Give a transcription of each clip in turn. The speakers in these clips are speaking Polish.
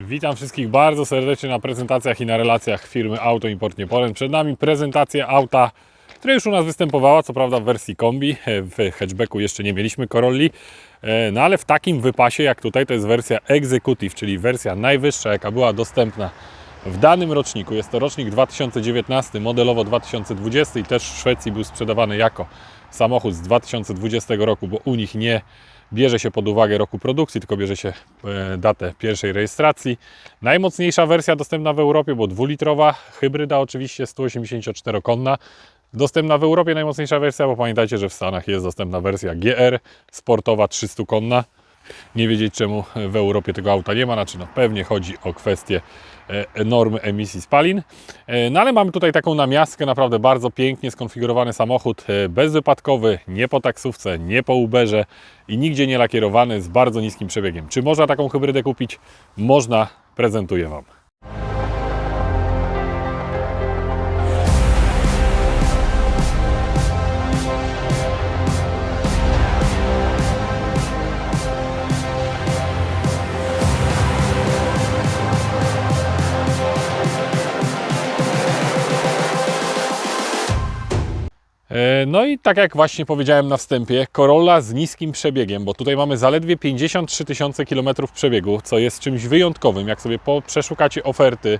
Witam wszystkich bardzo serdecznie na prezentacjach i na relacjach firmy Auto Import Niepolen. Przed nami prezentacja auta, która już u nas występowała, co prawda w wersji kombi. W hatchbacku jeszcze nie mieliśmy Corolli, E, no ale w takim wypasie jak tutaj to jest wersja Executive, czyli wersja najwyższa, jaka była dostępna w danym roczniku. Jest to rocznik 2019, modelowo 2020 i też w Szwecji był sprzedawany jako samochód z 2020 roku, bo u nich nie bierze się pod uwagę roku produkcji, tylko bierze się e, datę pierwszej rejestracji. Najmocniejsza wersja dostępna w Europie, bo dwulitrowa, hybryda oczywiście 184-konna. Dostępna w Europie najmocniejsza wersja, bo pamiętajcie, że w Stanach jest dostępna wersja GR, sportowa 300-konna. Nie wiedzieć czemu w Europie tego auta nie ma, znaczy no pewnie chodzi o kwestię e, normy emisji spalin. E, No ale mamy tutaj taką namiastkę, naprawdę bardzo pięknie skonfigurowany samochód, e, bezwypadkowy, nie po taksówce, nie po Uberze i nigdzie nie lakierowany, z bardzo niskim przebiegiem. Czy można taką hybrydę kupić? Można, prezentuję Wam. No i tak jak właśnie powiedziałem na wstępie, Corolla z niskim przebiegiem, bo tutaj mamy zaledwie 53 tysiące kilometrów przebiegu, co jest czymś wyjątkowym. Jak sobie przeszukacie oferty e,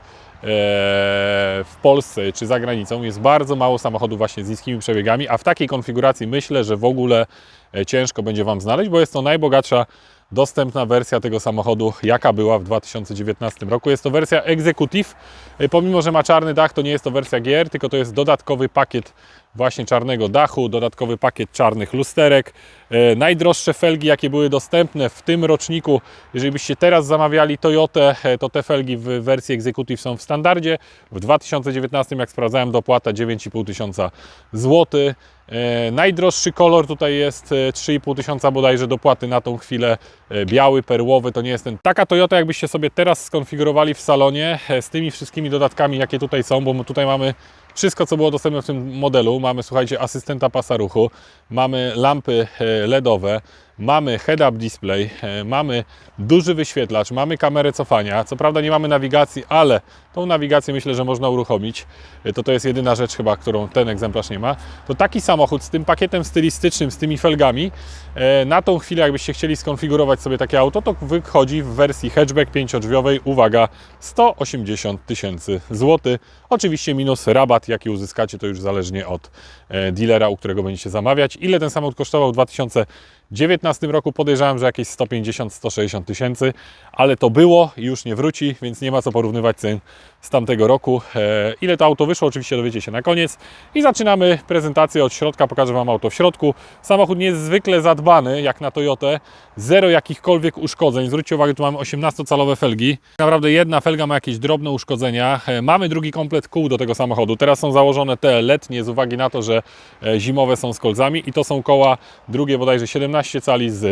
w Polsce czy za granicą, jest bardzo mało samochodów właśnie z niskimi przebiegami, a w takiej konfiguracji myślę, że w ogóle e, ciężko będzie Wam znaleźć, bo jest to najbogatsza dostępna wersja tego samochodu, jaka była w 2019 roku. Jest to wersja Executive. E, Pomimo, że ma czarny dach, to nie jest to wersja GR, tylko to jest dodatkowy pakiet właśnie czarnego dachu, dodatkowy pakiet czarnych lusterek. E, najdroższe felgi, jakie były dostępne w tym roczniku, jeżeli byście teraz zamawiali Toyotę, e, to te felgi w wersji Executive są w standardzie. W 2019, jak sprawdzałem, dopłata 9,5 tysiąca złotych. E, najdroższy kolor tutaj jest e, 3,5 tysiąca bodajże dopłaty na tą chwilę. Biały, perłowy to nie jest ten. Taka Toyota, jakbyście sobie teraz skonfigurowali w salonie z tymi wszystkimi dodatkami, jakie tutaj są, bo tutaj mamy wszystko, co było dostępne w tym modelu. Mamy, słuchajcie, asystenta pasa ruchu, mamy lampy e, LEDowe, mamy head-up display, e, mamy duży wyświetlacz, mamy kamerę cofania. Co prawda nie mamy nawigacji, ale tą nawigację myślę, że można uruchomić. E, To to jest jedyna rzecz chyba, którą ten egzemplarz nie ma. To taki samochód z tym pakietem stylistycznym, z tymi felgami, e, na tą chwilę jakbyście chcieli skonfigurować sobie takie auto, to wychodzi w wersji hatchback pięciodrzwiowej, uwaga, 180 tysięcy złotych. Oczywiście minus rabat, jaki uzyskacie, to już zależnie od dealera, u którego będziecie zamawiać. Ile ten samochód kosztował w 2019 roku? Podejrzewam, że jakieś 150-160 tysięcy, ale to było i już nie wróci, więc nie ma co porównywać cen z tamtego roku. E, Ile to auto wyszło, oczywiście dowiecie się na koniec. I zaczynamy prezentację od środka, pokażę Wam auto w środku. Samochód niezwykle zadbany, jak na Toyotę. Zero jakichkolwiek uszkodzeń. Zwróćcie uwagę, tu mamy 18-calowe felgi. Naprawdę jedna felga ma jakieś drobne uszkodzenia. E, Mamy drugi komplet kół do tego samochodu. Teraz są założone te letnie z uwagi na to, że e, zimowe są z kolcami i to są koła drugie bodajże 17 cali z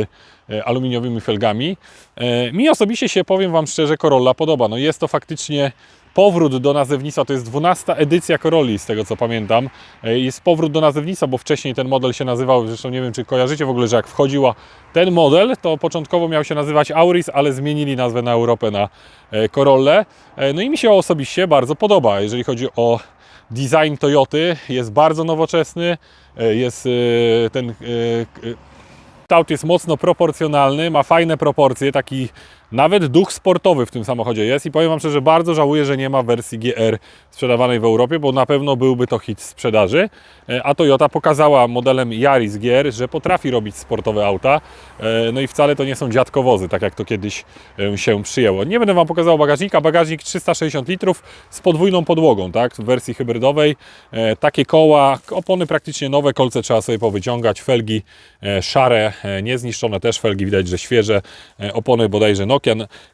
e, aluminiowymi felgami. E, Mi osobiście się, powiem Wam szczerze, Corolla podoba. No jest to faktycznie powrót do nazewnictwa, to jest 12 edycja Corolli, z tego co pamiętam. E, Jest powrót do nazewnictwa, bo wcześniej ten model się nazywał, zresztą nie wiem czy kojarzycie w ogóle, że jak wchodziła ten model, to początkowo miał się nazywać Auris, ale zmienili nazwę na Europę na e, Corollę. E, No i mi się osobiście bardzo podoba, jeżeli chodzi o design Toyoty, jest bardzo nowoczesny, jest ten kształt jest mocno proporcjonalny, ma fajne proporcje, taki nawet duch sportowy w tym samochodzie jest i powiem Wam szczerze, bardzo żałuję, że nie ma wersji GR sprzedawanej w Europie, bo na pewno byłby to hit sprzedaży, E, a Toyota pokazała modelem Yaris GR, że potrafi robić sportowe auta, E, no i wcale to nie są dziadkowozy, tak jak to kiedyś e, się przyjęło. Nie będę Wam pokazał bagażnika, bagażnik 360 litrów z podwójną podłogą, tak, w wersji hybrydowej, takie koła, opony praktycznie nowe, kolce trzeba sobie powyciągać, felgi szare, niezniszczone też felgi, widać, że świeże, opony bodajże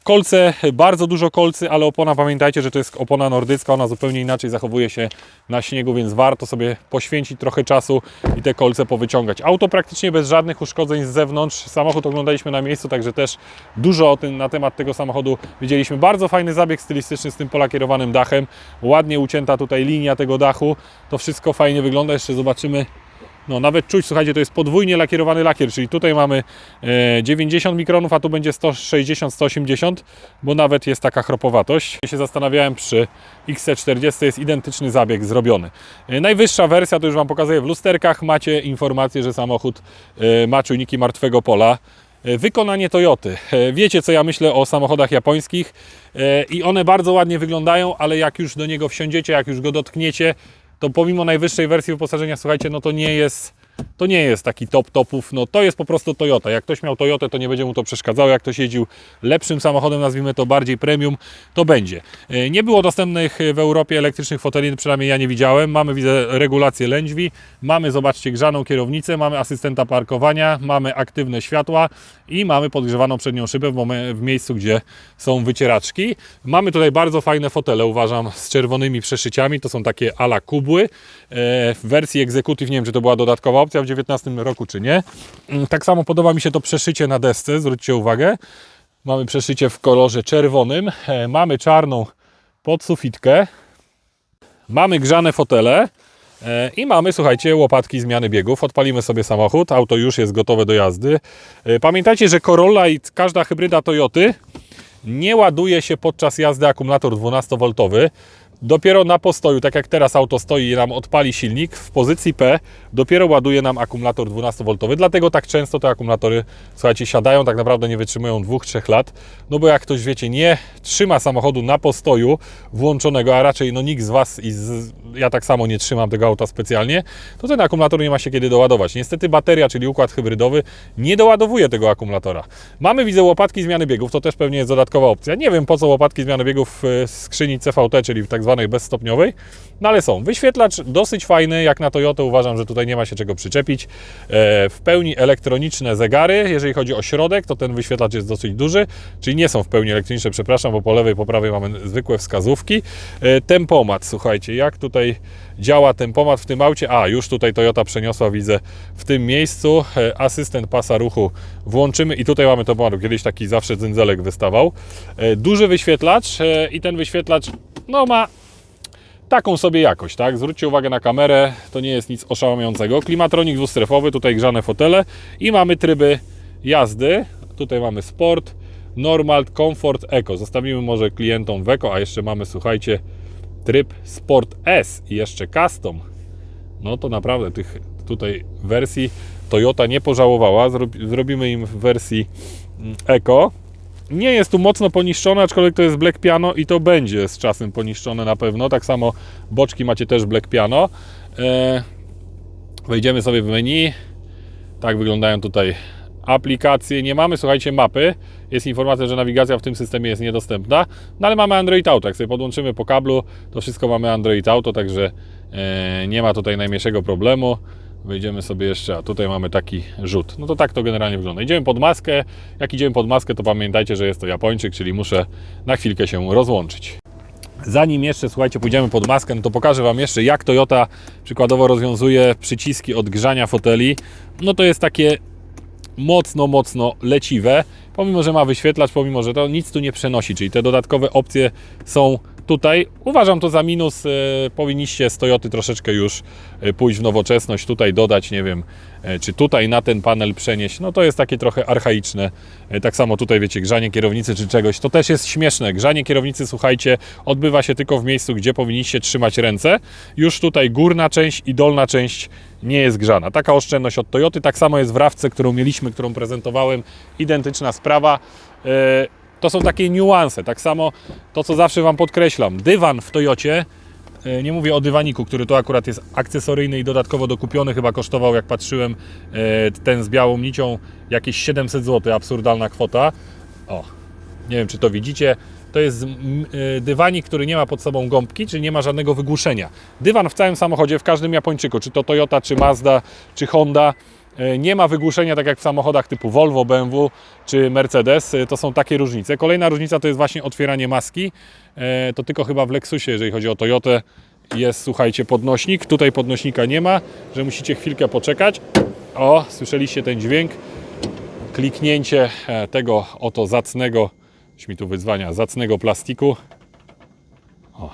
Kolce, bardzo dużo kolcy, ale opona, pamiętajcie, że to jest opona nordycka, ona zupełnie inaczej zachowuje się na śniegu, więc warto sobie poświęcić trochę czasu i te kolce powyciągać. Auto praktycznie bez żadnych uszkodzeń z zewnątrz, samochód oglądaliśmy na miejscu, także też dużo o tym, na temat tego samochodu wiedzieliśmy. Bardzo fajny zabieg stylistyczny z tym polakierowanym dachem, ładnie ucięta tutaj linia tego dachu, to wszystko fajnie wygląda, jeszcze zobaczymy No nawet czuć, słuchajcie, to jest podwójnie lakierowany lakier, czyli tutaj mamy e, 90 mikronów, a tu będzie 160-180, bo nawet jest taka chropowatość. Ja się zastanawiałem przy XC40 jest identyczny zabieg zrobiony. E, najwyższa wersja, to już Wam pokazuję w lusterkach, macie informację, że samochód e, ma czujniki martwego pola. E, Wykonanie Toyoty. E, Wiecie, co ja myślę o samochodach japońskich e, i one bardzo ładnie wyglądają, ale jak już do niego wsiądziecie, jak już go dotkniecie, to pomimo najwyższej wersji wyposażenia, słuchajcie, no to nie jest, to nie jest taki top topów, no to jest po prostu Toyota. Jak ktoś miał Toyotę, to nie będzie mu to przeszkadzało. Jak ktoś jeździł lepszym samochodem, nazwijmy to bardziej premium, to będzie. E, Nie było dostępnych w Europie elektrycznych foteli, przynajmniej ja nie widziałem. Mamy, widzę, regulację lędźwi, mamy, zobaczcie, grzaną kierownicę, mamy asystenta parkowania, mamy aktywne światła i mamy podgrzewaną przednią szybę w, w miejscu, gdzie są wycieraczki. Mamy tutaj bardzo fajne fotele, uważam, z czerwonymi przeszyciami. To są takie ala kubły. E, W wersji Executive, nie wiem, czy to była dodatkowa opcja w 2019 roku, czy nie. Mm, Tak samo podoba mi się to przeszycie na desce, zwróćcie uwagę. Mamy przeszycie w kolorze czerwonym. E, Mamy czarną podsufitkę. Mamy grzane fotele. E, I mamy, słuchajcie, łopatki zmiany biegów. Odpalimy sobie samochód, auto już jest gotowe do jazdy. E, Pamiętajcie, że Corolla i każda hybryda Toyoty nie ładuje się podczas jazdy akumulator 12V. Dopiero na postoju, tak jak teraz auto stoi i nam odpali silnik, w pozycji P dopiero ładuje nam akumulator 12V. Dlatego tak często te akumulatory, słuchajcie, siadają, tak naprawdę nie wytrzymują 2-3 lat. No bo jak ktoś, wiecie, nie trzyma samochodu na postoju włączonego, a raczej no nikt z Was i z, ja tak samo nie trzymam tego auta specjalnie, to ten akumulator nie ma się kiedy doładować. Niestety bateria, czyli układ hybrydowy, nie doładowuje tego akumulatora. Mamy, widzę, łopatki zmiany biegów, to też pewnie jest dodatkowa opcja. Nie wiem po co łopatki zmiany biegów w skrzyni CVT, czyli w tak zwanej bezstopniowej, no ale są. Wyświetlacz dosyć fajny, jak na Toyotę uważam, że tutaj nie ma się czego przyczepić. E, w pełni elektroniczne zegary, jeżeli chodzi o środek, to ten wyświetlacz jest dosyć duży, czyli nie są w pełni elektroniczne, przepraszam, bo po lewej, po prawej mamy zwykłe wskazówki. E, tempomat, słuchajcie, jak tutaj działa tempomat w tym aucie? A, już tutaj Toyota przeniosła, widzę, w tym miejscu. E, asystent pasa ruchu włączymy i tutaj mamy tempomat, kiedyś taki zawsze dzędzelek wystawał. Duży wyświetlacz i ten wyświetlacz, no ma taką sobie jakość, tak? Zwróćcie uwagę na kamerę, to nie jest nic oszałamiającego. Klimatronik dwustrefowy, tutaj grzane fotele i mamy tryby jazdy. Tutaj mamy Sport, Normal, Comfort, Eco. Zostawimy może klientom w Eco, a jeszcze mamy, słuchajcie, tryb Sport S i jeszcze Custom. No to naprawdę tych tutaj wersji Toyota nie pożałowała. Zrobi- Zrobimy im w wersji mm, Eco. Nie jest tu mocno poniszczone, aczkolwiek to jest Black Piano i to będzie z czasem poniszczone na pewno. Tak samo boczki macie też Black Piano. E, wejdziemy sobie w menu. Tak wyglądają tutaj aplikacje. Nie mamy, słuchajcie, mapy. Jest informacja, że nawigacja w tym systemie jest niedostępna, no ale mamy Android Auto. Jak sobie podłączymy po kablu, to wszystko mamy Android Auto, także e, nie ma tutaj najmniejszego problemu. Wejdziemy sobie jeszcze, a tutaj mamy taki rzut. No to tak to generalnie wygląda. Idziemy pod maskę. Jak idziemy pod maskę, to pamiętajcie, że jest to Japończyk, czyli muszę na chwilkę się rozłączyć. Zanim jeszcze, słuchajcie, pójdziemy pod maskę, no to pokażę Wam jeszcze, jak Toyota przykładowo rozwiązuje przyciski odgrzania foteli. No to jest takie mocno, mocno leciwe. Pomimo, że ma wyświetlacz, pomimo, że to nic tu nie przenosi, czyli te dodatkowe opcje są tutaj. Uważam to za minus. e, Powinniście z Toyoty troszeczkę już e, pójść w nowoczesność, tutaj dodać, nie wiem, e, czy tutaj na ten panel przenieść. No to jest takie trochę archaiczne. Tak samo tutaj, wiecie, grzanie kierownicy czy czegoś. To też jest śmieszne. Grzanie kierownicy, słuchajcie, odbywa się tylko w miejscu, gdzie powinniście trzymać ręce. Już tutaj górna część i dolna część nie jest grzana. Taka oszczędność od Toyoty. Tak samo jest w rawce, którą mieliśmy, którą prezentowałem. Identyczna sprawa. E, To są takie niuanse. Tak samo to, co zawsze Wam podkreślam. Dywan w Toyocie, e, nie mówię o dywaniku, który to akurat jest akcesoryjny i dodatkowo dokupiony, chyba kosztował, jak patrzyłem, e, ten z białą nicią jakieś 700 zł, absurdalna kwota. O, nie wiem, czy to widzicie. To jest y, dywanik, który nie ma pod sobą gąbki, czyli nie ma żadnego wygłuszenia. Dywan w całym samochodzie, w każdym Japończyku, czy to Toyota, czy Mazda, czy Honda, nie ma wygłuszenia, tak jak w samochodach typu Volvo, BMW czy Mercedes. Y, To są takie różnice. Kolejna różnica to jest właśnie otwieranie maski. Y, To tylko chyba w Lexusie, jeżeli chodzi o Toyotę, jest, słuchajcie, podnośnik. Tutaj podnośnika nie ma, że musicie chwilkę poczekać. O, słyszeliście ten dźwięk kliknięcie e, tego oto zacnego, już mi tu wyzwania, zacnego plastiku. O.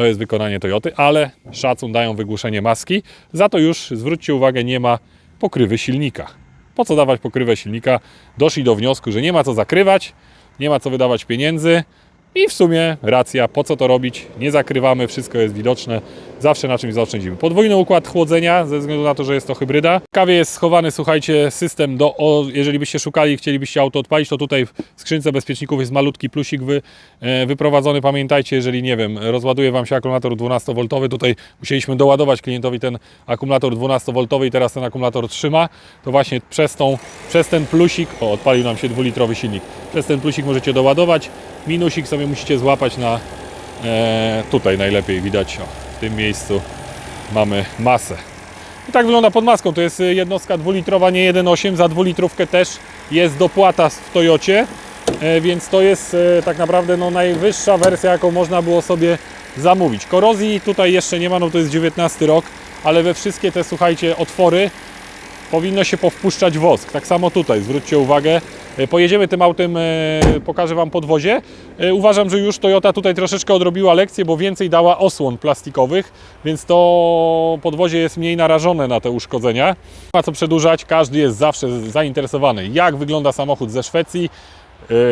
To jest wykonanie Toyoty, ale szacun dają wygłuszenie maski. Za to już zwróćcie uwagę, nie ma pokrywy silnika. Po co dawać pokrywę silnika? Doszli do wniosku, że nie ma co zakrywać, nie ma co wydawać pieniędzy i w sumie racja, po co to robić? Nie zakrywamy, wszystko jest widoczne, zawsze na czymś zaoszczędzimy. Podwójny układ chłodzenia, ze względu na to, że jest to hybryda. W kawie jest schowany, słuchajcie, system do, o, jeżeli byście szukali i chcielibyście auto odpalić, to tutaj w skrzynce bezpieczników jest malutki plusik wy, e, wyprowadzony. Pamiętajcie, jeżeli, nie wiem, rozładuje Wam się akumulator 12V, tutaj musieliśmy doładować klientowi ten akumulator 12V i teraz ten akumulator trzyma, to właśnie przez, tą, przez ten plusik, o, odpalił nam się dwulitrowy silnik, przez ten plusik możecie doładować, minusik sobie musicie złapać na e, tutaj najlepiej widać, o, w tym miejscu mamy masę. I tak wygląda pod maską. To jest y, jednostka dwulitrowa, nie 1.8. Za dwulitrówkę też jest dopłata w Toyocie, e, więc to jest e, tak naprawdę no, najwyższa wersja, jaką można było sobie zamówić. Korozji tutaj jeszcze nie ma, no to jest 19 rok, ale we wszystkie te, słuchajcie, otwory powinno się powpuszczać wosk. Tak samo tutaj, zwróćcie uwagę. E, Pojedziemy tym autem, e, pokażę Wam podwozie. E, Uważam, że już Toyota tutaj troszeczkę odrobiła lekcję, bo więcej dała osłon plastikowych, więc to podwozie jest mniej narażone na te uszkodzenia. Nie ma co przedłużać, każdy jest zawsze zainteresowany, jak wygląda samochód ze Szwecji,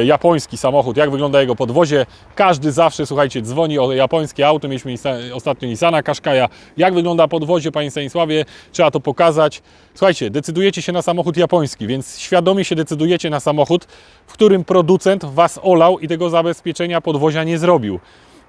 japoński samochód, jak wygląda jego podwozie. Każdy zawsze, słuchajcie, dzwoni o japońskie auto. Mieliśmy ostatnio Nissana Qashqai'a. Jak wygląda podwozie, Panie Stanisławie? Trzeba to pokazać. Słuchajcie, decydujecie się na samochód japoński, więc świadomie się decydujecie na samochód, w którym producent Was olał i tego zabezpieczenia podwozia nie zrobił.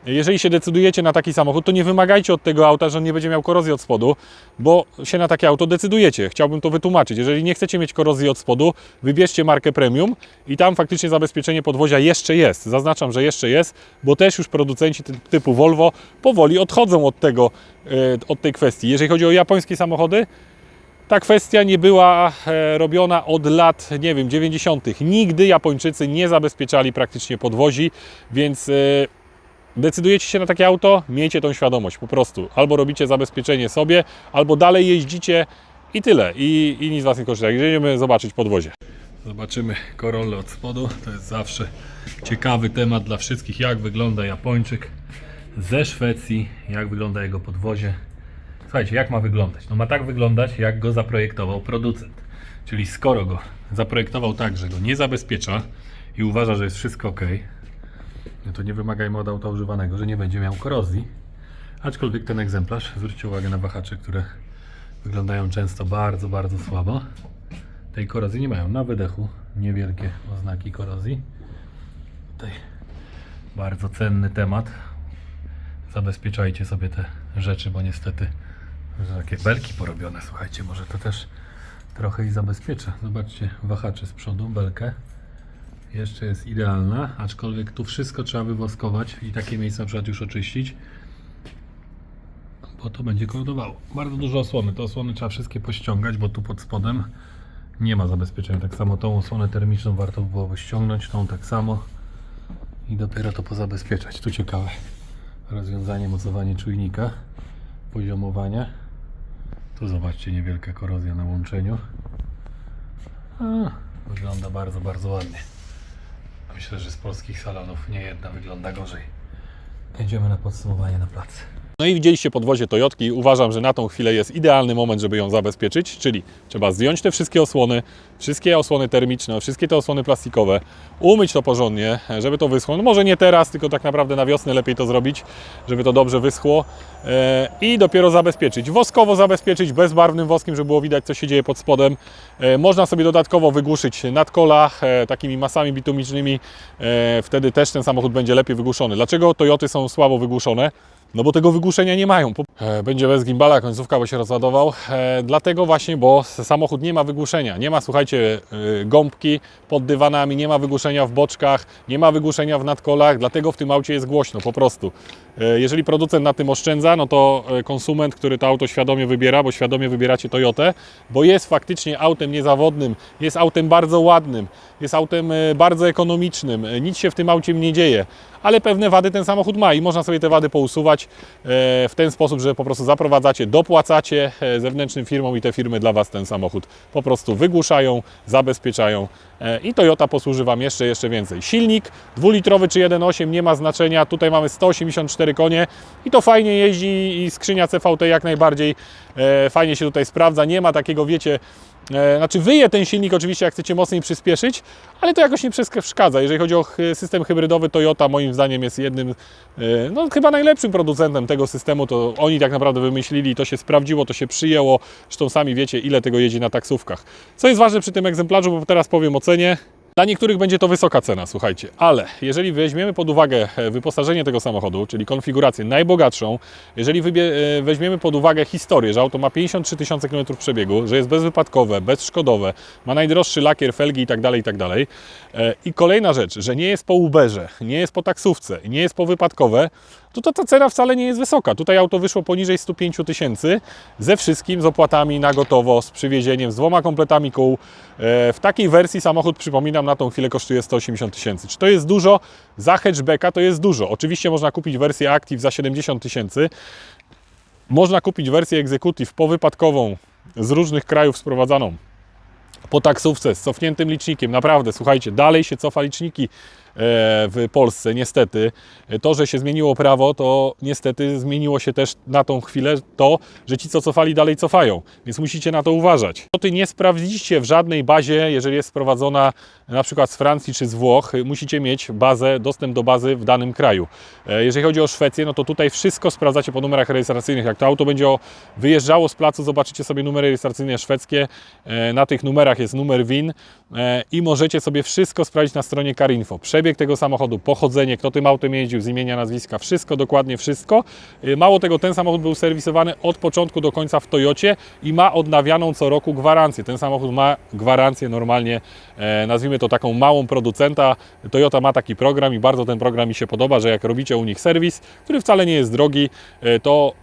Jeżeli się decydujecie na taki samochód, to nie wymagajcie od tego auta, że on nie będzie miał korozji od spodu, bo się na takie auto decydujecie. Chciałbym to wytłumaczyć. Jeżeli nie chcecie mieć korozji od spodu, wybierzcie markę premium i tam faktycznie zabezpieczenie podwozia jeszcze jest. Zaznaczam, że jeszcze jest, bo też już producenci ty- typu Volvo powoli odchodzą od tego, e, od tej kwestii. Jeżeli chodzi o japońskie samochody, ta kwestia nie była e, robiona od lat, nie wiem, 90. Nigdy Japończycy nie zabezpieczali praktycznie podwozi, więc e, decydujecie się na takie auto, miejcie tą świadomość po prostu. Albo robicie zabezpieczenie sobie, albo dalej jeździcie i tyle. I, i nic Was nie kosztuje. Idziemy zobaczyć podwozie. Zobaczymy Corollę od spodu. To jest zawsze ciekawy temat dla wszystkich, jak wygląda Japończyk ze Szwecji, jak wygląda jego podwozie. Słuchajcie, jak ma wyglądać? No ma tak wyglądać, jak go zaprojektował producent. Czyli skoro go zaprojektował tak, że go nie zabezpiecza i uważa, że jest wszystko ok, no to nie wymagajmy od auta używanego, że nie będzie miał korozji. Aczkolwiek ten egzemplarz, zwróćcie uwagę na wahacze, które wyglądają często bardzo, bardzo słabo. Tej korozji nie mają. Na wydechu niewielkie oznaki korozji. Tutaj bardzo cenny temat. Zabezpieczajcie sobie te rzeczy, bo niestety takie belki porobione, słuchajcie, może to też trochę i zabezpiecza. Zobaczcie, wahacze z przodu, belkę. Jeszcze jest idealna, aczkolwiek tu wszystko trzeba wywoskować i takie miejsca na przykład już oczyścić, bo to będzie korodowało. Bardzo dużo osłony, te osłony trzeba wszystkie pościągać, bo tu pod spodem nie ma zabezpieczenia. Tak samo tą osłonę termiczną warto by byłoby ściągnąć, tą tak samo i dopiero to pozabezpieczać. Tu ciekawe rozwiązanie, mocowanie czujnika, poziomowania. Tu zobaczcie, niewielka korozja na łączeniu. A, wygląda bardzo, bardzo ładnie. Myślę, że z polskich salonów nie jedna wygląda gorzej. Jedziemy na podsumowanie na plac. No i widzieliście podwozie Toyotki. Uważam, że na tą chwilę jest idealny moment, żeby ją zabezpieczyć, czyli trzeba zdjąć te wszystkie osłony, wszystkie osłony termiczne, wszystkie te osłony plastikowe, umyć to porządnie, żeby to wyschło. No może nie teraz, tylko tak naprawdę na wiosnę lepiej to zrobić, żeby to dobrze wyschło e, i dopiero zabezpieczyć. Woskowo zabezpieczyć, bezbarwnym woskiem, żeby było widać, co się dzieje pod spodem. E, można sobie dodatkowo wygłuszyć nadkola e, takimi masami bitumicznymi, wtedy też ten samochód będzie lepiej wygłuszony. Dlaczego Toyoty są słabo wygłuszone? No bo tego wygłuszenia nie mają. E, Będzie bez gimbala końcówka, bo się rozładował. E, dlatego właśnie, bo samochód nie ma wygłuszenia. Nie ma, słuchajcie, e, gąbki pod dywanami, nie ma wygłuszenia w boczkach, nie ma wygłuszenia w nadkolach, dlatego w tym aucie jest głośno, po prostu. Jeżeli producent na tym oszczędza, no to konsument, który to auto świadomie wybiera, bo świadomie wybieracie Toyotę, bo jest faktycznie autem niezawodnym, jest autem bardzo ładnym, jest autem bardzo ekonomicznym, nic się w tym aucie nie dzieje, ale pewne wady ten samochód ma i można sobie te wady pousuwać. e, w ten sposób, że po prostu zaprowadzacie, dopłacacie e, zewnętrznym firmom i te firmy dla Was ten samochód po prostu wygłuszają, zabezpieczają e, i Toyota posłuży Wam jeszcze, jeszcze więcej. Silnik dwulitrowy czy 1.8 nie ma znaczenia, tutaj mamy 184 konie i to fajnie jeździ i skrzynia CVT jak najbardziej fajnie się tutaj sprawdza, nie ma takiego, wiecie, Znaczy wyje ten silnik oczywiście, jak chcecie mocniej przyspieszyć, ale to jakoś nie przeszkadza. Jeżeli chodzi o system hybrydowy, Toyota moim zdaniem jest jednym, e, no chyba najlepszym producentem tego systemu. To oni tak naprawdę wymyślili, to się sprawdziło, to się przyjęło. Zresztą sami wiecie, ile tego jedzie na taksówkach. Co jest ważne przy tym egzemplarzu, bo teraz powiem o cenie. Dla niektórych będzie to wysoka cena, słuchajcie, ale jeżeli weźmiemy pod uwagę e, wyposażenie tego samochodu, czyli konfigurację najbogatszą, jeżeli e, weźmiemy pod uwagę historię, że auto ma 53 tysiące km przebiegu, że jest bezwypadkowe, bezszkodowe, ma najdroższy lakier, felgi itd., itd. E, I kolejna rzecz, że nie jest po Uberze, nie jest po taksówce, nie jest po wypadkowe, to, to ta cena wcale nie jest wysoka. Tutaj auto wyszło poniżej 105 tysięcy, ze wszystkim, z opłatami na gotowo, z przywiezieniem, z dwoma kompletami kół. E, W takiej wersji samochód, przypominam, na tą chwilę kosztuje 180 tysięcy. Czy to jest dużo? Za hatchbacka to jest dużo. Oczywiście można kupić wersję Active za 70 tysięcy. Można kupić wersję Executive powypadkową z różnych krajów sprowadzaną po taksówce z cofniętym licznikiem. Naprawdę, słuchajcie, dalej się cofa liczniki w Polsce, niestety. To, że się zmieniło prawo, to niestety zmieniło się też na tą chwilę to, że ci, co cofali, dalej cofają. Więc musicie na to uważać. Ty nie sprawdzicie w żadnej bazie, jeżeli jest sprowadzona na przykład z Francji czy z Włoch, musicie mieć bazę, dostęp do bazy w danym kraju. E, Jeżeli chodzi o Szwecję, no to tutaj wszystko sprawdzacie po numerach rejestracyjnych. Jak to auto będzie wyjeżdżało z placu, zobaczycie sobie numery rejestracyjne szwedzkie. E, Na tych numerach jest numer WIN e, i możecie sobie wszystko sprawdzić na stronie Carinfo. Przebieg tego samochodu, pochodzenie, kto tym autem jeździł, z imienia, nazwiska, wszystko, dokładnie wszystko. Mało tego, ten samochód był serwisowany od początku do końca w Toyocie i ma odnawianą co roku gwarancję. Ten samochód ma gwarancję normalnie, e, to taką małą producenta. Toyota ma taki program i bardzo ten program mi się podoba, że jak robicie u nich serwis, który wcale nie jest drogi, e, to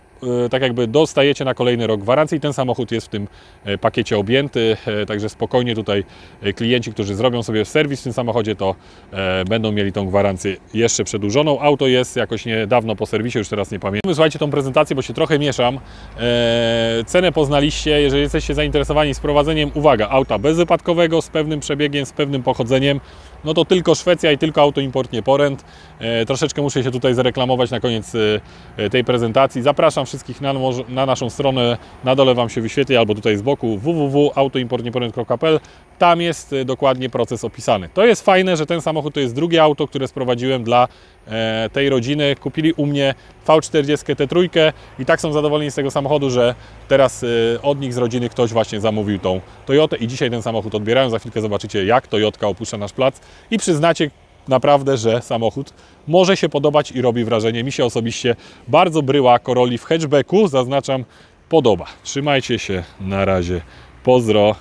tak jakby dostajecie na kolejny rok gwarancji ten samochód jest w tym e, pakiecie objęty, e, także spokojnie tutaj e, klienci, którzy zrobią sobie serwis w tym samochodzie, to e, będą mieli tą gwarancję jeszcze przedłużoną. Auto jest jakoś niedawno po serwisie, już teraz nie pamiętam. Słuchajcie tą prezentację, bo się trochę mieszam. E, cenę poznaliście, jeżeli jesteście zainteresowani sprowadzeniem, uwaga, auta bezwypadkowego, z pewnym przebiegiem, z pewnym pochodzeniem, no to tylko Szwecja i tylko auto import, nie poręt. E, troszeczkę muszę się tutaj zareklamować na koniec e, tej prezentacji. Zapraszam wszystkich na, na naszą stronę, na dole Wam się wyświetli, albo tutaj z boku www.autoimportnieporęt.pl. Tam jest e, dokładnie proces opisany. To jest fajne, że ten samochód to jest drugie auto, które sprowadziłem dla e, tej rodziny. Kupili u mnie V40 T3 i tak są zadowoleni z tego samochodu, że teraz e, od nich z rodziny ktoś właśnie zamówił tą Toyotę i dzisiaj ten samochód odbierają. Za chwilkę zobaczycie, jak Toyotka opuszcza nasz plac i przyznacie naprawdę, że samochód może się podobać i robi wrażenie. Mi się osobiście bardzo bryła Corolli w hatchbacku, zaznaczam, podoba. Trzymajcie się, na razie, pozdro.